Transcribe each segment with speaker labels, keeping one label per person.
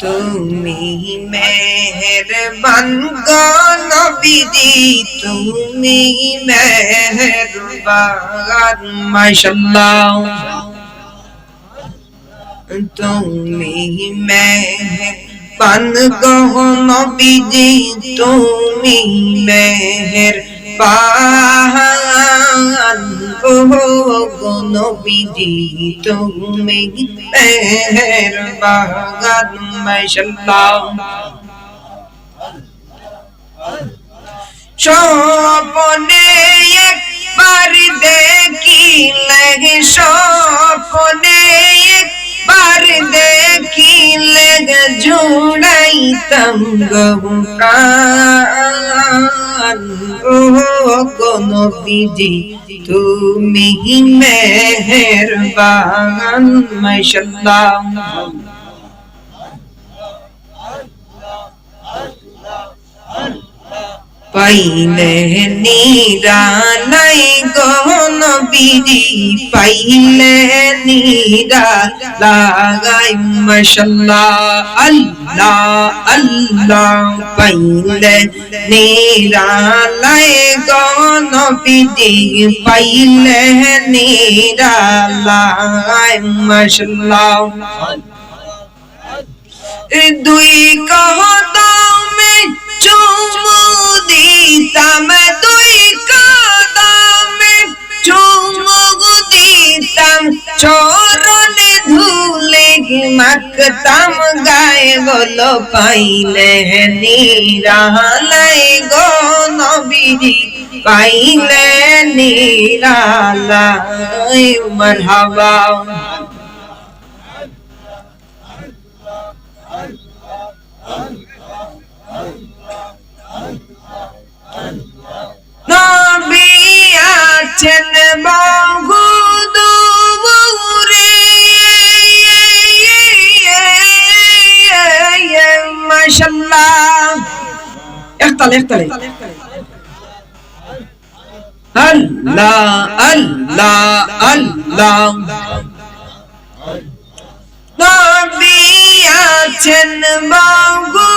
Speaker 1: তুমি মেহেরবান গো নবীজি তুমি মেহেরবান মাশাআল্লাহ। তুমি মেহেরবান গো নবীজি তুমি মেহেরবান। ও গো নবীজি তুমি মেহেরবান মাশাআল্লাহ স্বপনে একবার দেখিলে স্বপনে একবার দেখিলে জুড়াইতাম গো প্রাণ ও কোন বিজি তুমি মেহেরবান মাশাআল্লাহ পাইলে নিরালাই গহন বিধি পাইলে নিরা লাগাই মশাল্লাহ। আল্লাহ। আল্লাহ পাইলে নিরালাই গহন বিধি পাইলে নিরা লাগাই মশাল্লাহ দুই কদমে চুমু দিতাম, দুই কদমে মাকতাম গায়ে বলো পাইলে নিরালাই গো নবীজি পাইলে নিরালাই মারহাবা একতালে একতালে আল্লাহ আল্লাহ আল্লাহ নবী আছেন বহু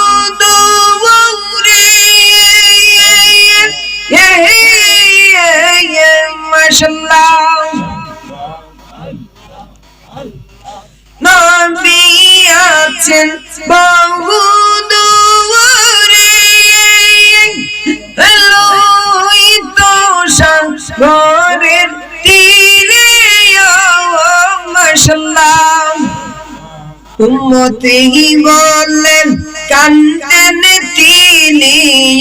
Speaker 1: উম্মতি বলেন, কান্দেন তিনি,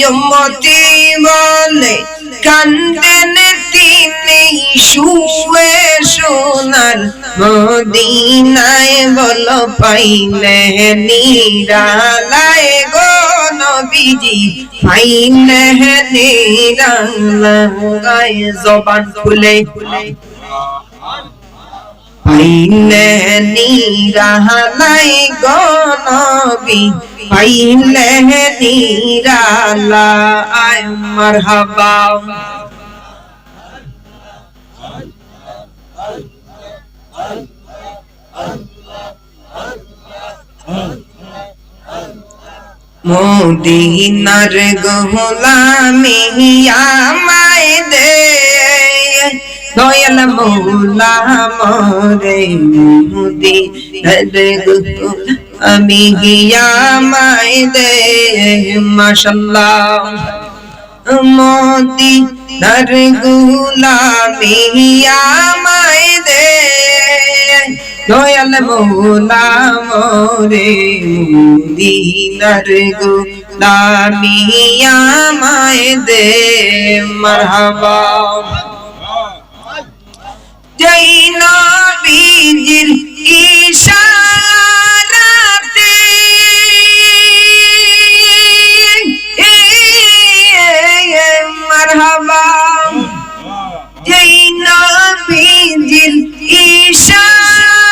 Speaker 1: উম্মতি বলে কান্দেন তিনি শুয়ে সোনার মদিনায় বল পাইলে নিরালায় গো নবীজি পাইলে নিরালায় জবান খুলে। পাইলে নিরালাই গনবি পাইলে নিরালাই মারহাবা। মোদিনার গোলামি আমায় দে। দয়াল মৌলা মরে মুদি আমি গিয়া মাই দে, মাশাল্লাহ। মোদি নর গুলামি আমায় দে দয়াল মৌলা মরে মুদি, নর গুলামি আমায় দে, মারহাবা। জয় নবীজির ইশারাতে মারহাবা। জয় নবীজির ইশারাতে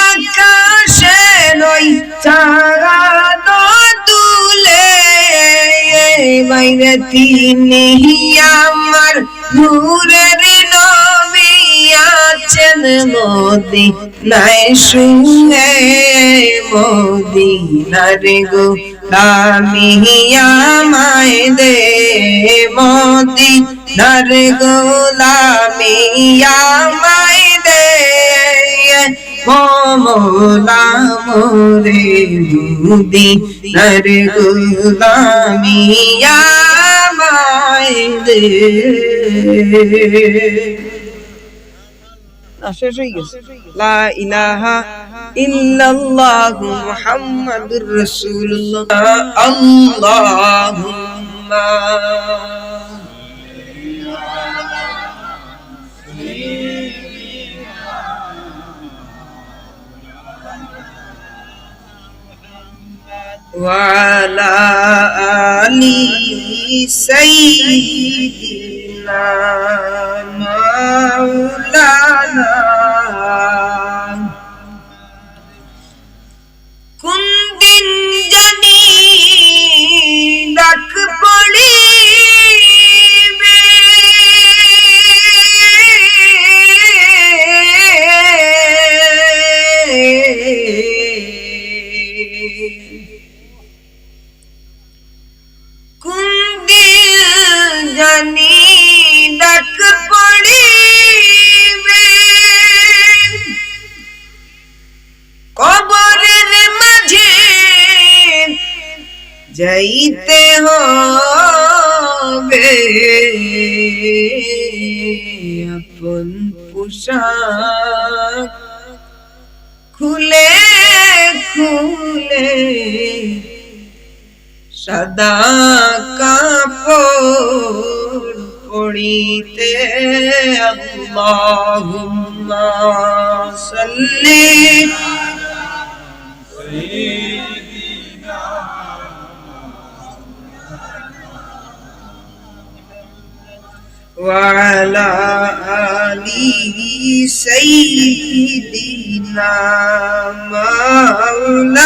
Speaker 1: আকাশের ওই চাঁদ তুলে বাইরে তিনি নূরের নূর আছেন মোদি, নাই শুয়ে মদিনার গো। লামিয়া মায় দে মোদি নার গো লামিয়া মায় দে মোলা মোরে মুদি নর গুলামিয়া মায় দে না শেষ হয়ে গেছে লা ইলাহা ইল্লাল্লাহু মুহাম্মাদুর রাসূলুল্লাহ আল্লাহুম্মা وعلى آل سيدنا مولاي পোশাক খুলে খুলে সদা কাপড় পড়িতে আল্লাহুম্মা সাল্লি। وعلى آل سيدنا مولانا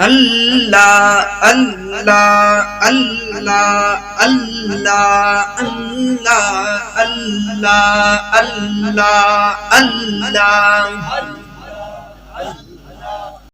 Speaker 1: الله الله الله الله الله الله الله الله